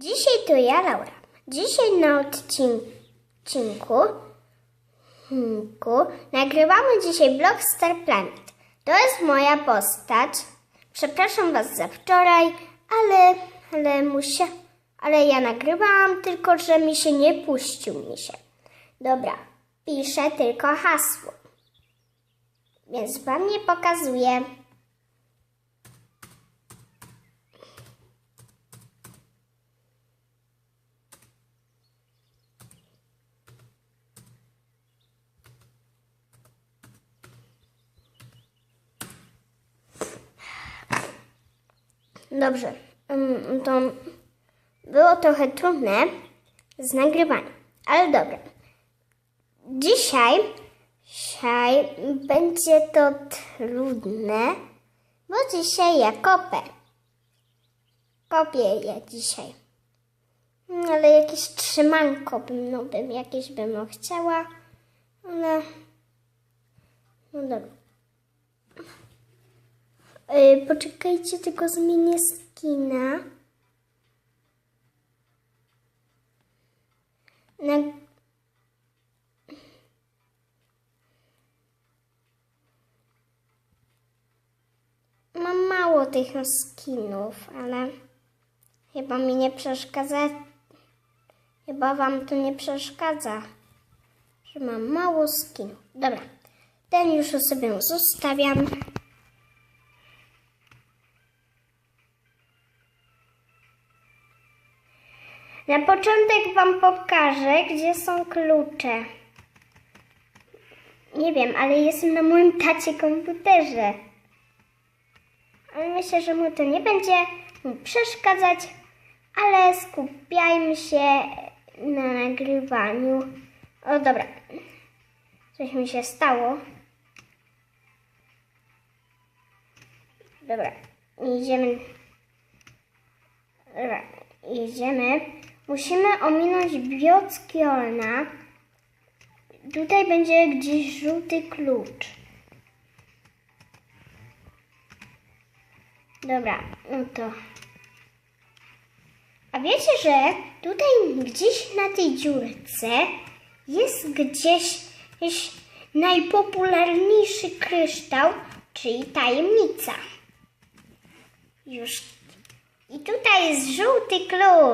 Dzisiaj to ja, Laura. Dzisiaj na odcinku nagrywamy dzisiaj blog Star Planet. To jest moja postać. Przepraszam Was za wczoraj, ale, ale muszę, ale ja nagrywałam tylko, że mi się nie puścił mi się. Dobra, piszę tylko hasło. Więc Wam nie pokazuję. Dobrze, mm, to było trochę trudne z nagrywaniem, ale dobra. Dzisiaj, dzisiaj będzie to trudne, bo dzisiaj ja kopę. Kopię ja dzisiaj. No, Ale jakieś trzymanko bym, no bym jakieś bym chciała, ale no dobra. Yy, poczekajcie, tylko zmienię skina. Na... Mam mało tych skinów, ale chyba mi nie przeszkadza. Chyba wam to nie przeszkadza, że mam mało skinów. Dobra, ten już sobie zostawiam. Na początek Wam pokażę, gdzie są klucze. Nie wiem, ale jestem na moim tacie komputerze. Ale myślę, że mu to nie będzie przeszkadzać, ale skupiajmy się na nagrywaniu. O, dobra. Coś mi się stało. Dobra, idziemy. Dobra, jedziemy. Musimy ominąć Biockiolna. Tutaj będzie gdzieś żółty klucz. Dobra, no to. A wiecie, że tutaj gdzieś na tej dziurce jest gdzieś, gdzieś najpopularniejszy kryształ, czyli tajemnica. Już. I tutaj jest żółty klucz.